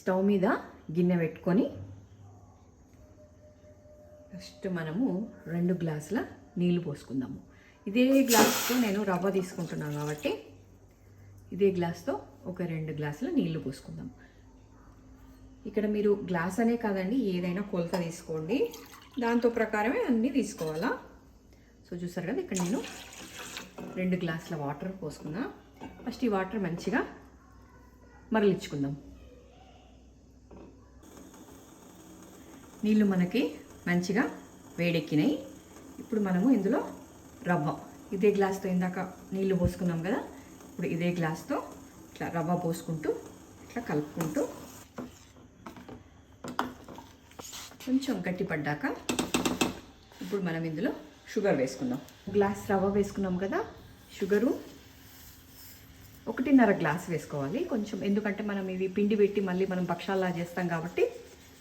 Stove మీద గిన్నె పెట్టుకొని ఫస్ట్ మనము రెండు గ్లాసుల నీళ్ళు పోసుకుందాము. ఇదే గ్లాస్తో నేను రవ్వ తీసుకుంటున్నాను కాబట్టి ఇదే గ్లాస్తో ఒక రెండు గ్లాసుల నీళ్ళు పోసుకుందాం. ఇక్కడ మీరు గ్లాస్ అనే కాదండి ఏదైనా కొలత తీసుకోండి. దాంతో ప్రకారమే అన్నీ తీసుకోవాలా? సో చూసారు కదా ఇక్కడ నేను రెండు గ్లాసుల వాటర్ పోసుకున్నా. ఫస్ట్ ఈ వాటర్ మంచిగా మరలించుకుందాం. నీళ్ళు మనకి మంచిగా వేడెక్కినాయి. ఇప్పుడు మనము ఇందులో రవ్వ. ఇదే గ్లాస్తో ఇందాక నీళ్ళు పోసుకున్నాం కదా ఇప్పుడు ఇదే గ్లాస్తో ఇట్లా రవ్వ పోసుకుంటూ ఇట్లా కలుపుకుంటూ కొంచెం గట్టి పడ్డాక ఇప్పుడు మనం ఇందులో షుగర్ వేసుకుందాం. గ్లాస్ రవ్వ వేసుకున్నాం కదా షుగరు ఒకటిన్నర గ్లాస్ వేసుకోవాలి. కొంచెం ఎందుకంటే మనం ఇవి పిండి పెట్టి మళ్ళీ మనం భక్షాలా చేస్తాం కాబట్టి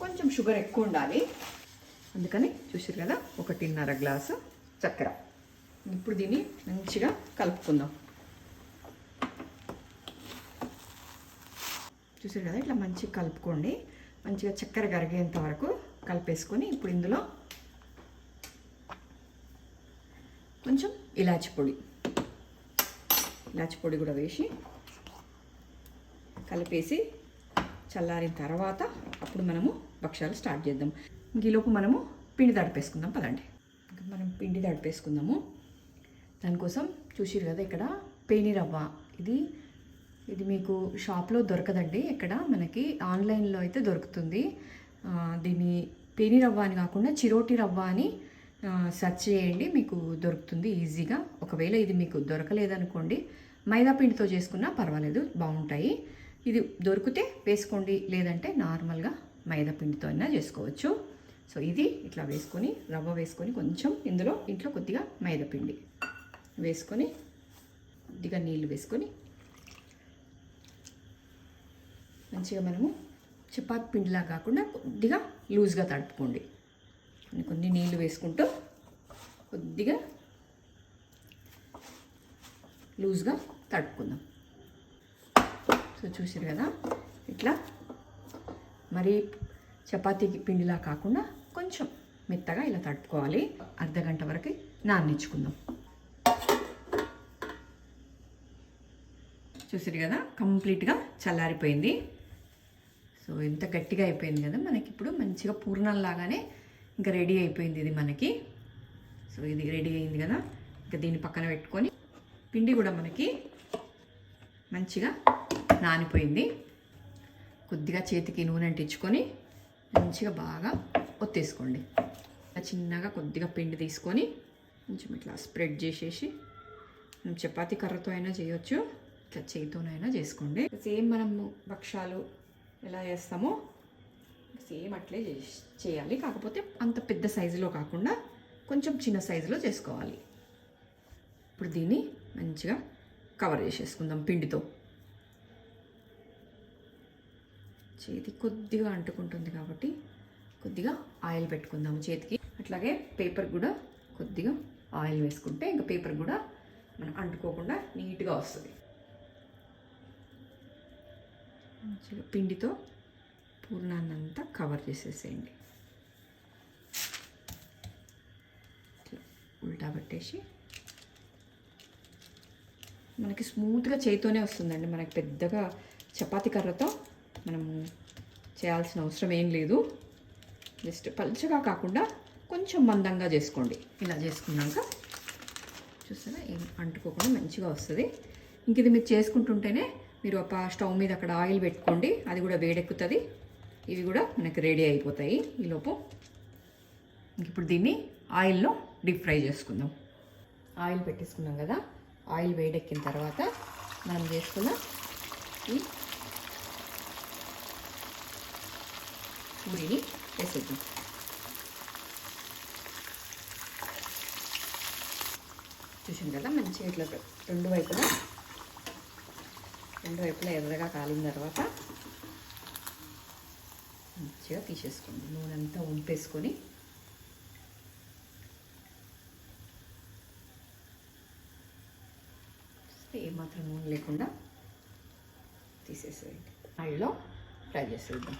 కొంచెం షుగర్ ఎక్కువ ఉండాలి. అందుకని చూసారు కదా ఒకటిన్నర గ్లాసు చక్కెర. ఇప్పుడు దీన్ని మంచిగా కలుపుకుందాం. చూసారు కదా ఇట్లా మంచిగా కలుపుకోండి. మంచిగా చక్కెర కరిగేంత వరకు కలిపేసుకొని ఇప్పుడు ఇందులో కొంచెం ఇలాచి పొడి. ఇలాచి పొడి కూడా వేసి కలిపేసి చల్లారిన తర్వాత అప్పుడు మనము భక్ష్యాలు స్టార్ట్ చేద్దాం. ఇంక ఈలోపు మనము పిండి తడిపేసుకుందాం. పదండి. మనం పిండి తడిపేసుకుందాము. దానికోసం చూసిరు కదా ఇక్కడ పేనిరవ్వ ఇది ఇది మీకు షాప్లో దొరకదండి. ఇక్కడ మనకి ఆన్లైన్లో అయితే దొరుకుతుంది. దీన్ని పేనిరవ్వ అని కాకుండా చిరోటి రవ్వ అని సెర్చ్ చేయండి. మీకు దొరుకుతుంది ఈజీగా. ఒకవేళ ఇది మీకు దొరకలేదనుకోండి మైదా పిండితో చేసుకున్నా పర్వాలేదు బాగుంటాయి. ఇది దొరికితే వేసుకోండి లేదంటే నార్మల్గా మైదా పిండితో అయినా చేసుకోవచ్చు. సో ఇది ఇట్లా వేసుకొని రవ్వ వేసుకొని కొంచెం ఇందులో ఇంట్లో కొద్దిగా మైదా పిండి వేసుకొని కొద్దిగా నీళ్ళు వేసుకొని మంచిగా మనము చపాతి పిండిలా కాకుండా కొద్దిగా లూజ్గా తడుపుకోండి. కొన్ని కొన్ని నీళ్ళు వేసుకుంటూ కొద్దిగా లూజ్గా తడుపుకుందాం. సో చూసారు కదా? ఇట్లా. మరి చపాతీకి పిండిలా కాకుండా కొంచెం మెత్తగా ఇలా తడుపుకోవాలి. అర్ధ గంట వరకు నానించుకుందాం చూసారు కదా? కంప్లీట్గా చల్లారిపోయింది. సో ఎంత గట్టిగా అయిపోయింది కదా మనకి ఇప్పుడు. మంచిగా పూర్ణంలాగానే ఇంకా రెడీ అయిపోయింది ఇది మనకి. సో ఇది రెడీ అయింది కదా? ఇంకా దీన్ని పక్కన పెట్టుకొని పిండి కూడా మనకి మంచిగా నానిపోయింది. కొద్దిగా చేతికి నూనె అంటించుకొని మంచిగా బాగా ఒత్తేసుకోండి. చిన్నగా కొద్దిగా పిండి తీసుకొని కొంచెం ఇట్లా స్ప్రెడ్ చేసేసి మనం చపాతీ కర్రతో అయినా చేయొచ్చు ఇట్లా చేతితోనైనా చేసుకోండి. సేమ్ మనము భక్షాలు ఎలా చేస్తామో సేమ్ అట్లే చేయాలి. కాకపోతే అంత పెద్ద సైజులో కాకుండా కొంచెం చిన్న సైజులో చేసుకోవాలి. ఇప్పుడు దీన్ని మంచిగా కవర్ చేసేసుకుందాం పిండితో. చేతి కొద్దిగా అంటుకుంటుంది కాబట్టి కొద్దిగా ఆయిల్ పెట్టుకుందాము చేతికి. అట్లాగే పేపర్ కూడా కొద్దిగా ఆయిల్ వేసుకుంటే ఇంకా పేపర్ కూడా మనం అంటుకోకుండా నీట్గా వస్తుంది. మంచిగా పిండితో పూర్ణాన్నంతా కవర్ చేసేసేయండి. ఉల్టా పట్టేసి మనకి స్మూత్గా చేతితోనే వస్తుందండి. మనకి పెద్దగా చపాతీ కర్రతో మనము చేయాల్సిన అవసరం ఏం లేదు. జస్ట్ పలుచగా కాకుండా కొంచెం మందంగా చేసుకోండి. ఇలా చేసుకున్నాక చూస్తారా ఏం అంటుకోకుండా మంచిగా వస్తుంది. ఇంక ఇది మీరు చేసుకుంటుంటేనే మీరు ఒక స్టవ్ మీద అక్కడ ఆయిల్ పెట్టుకోండి. అది కూడా వేడెక్కుతుంది. ఇవి కూడా మనకి రెడీ అయిపోతాయి ఈలోపు ఇంక ఇప్పుడు దీన్ని ఆయిల్లో డీప్ ఫ్రై చేసుకుందాం. ఆయిల్ పెట్టేసుకున్నాం కదా? ఆయిల్ వేడెక్కిన తర్వాత మనం చేసుకున్న ఈ పూరిని వేసేద్దాం చూసాం కదా మంచిగా ఇట్లా రెండు వైపులా. రెండు వైపులా ఎర్రగా కాలిన తర్వాత మంచిగా తీసేసుకోండి. నూనె అంతా ఉంపేసుకొని ఏమాత్రం నూనె లేకుండా తీసేసేయండి. ఆయిల్లో ఫ్రై చేసేద్దాం.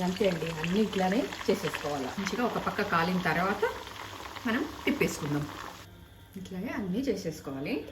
అంతే అండి. అన్నీ ఇట్లానే చేసేసుకోవాలి. మంచిగా ఒక పక్క కాలిన తర్వాత మనం తిప్పేసుకుందాం. ఇట్లాగే అన్నీ చేసేసుకోవాలి.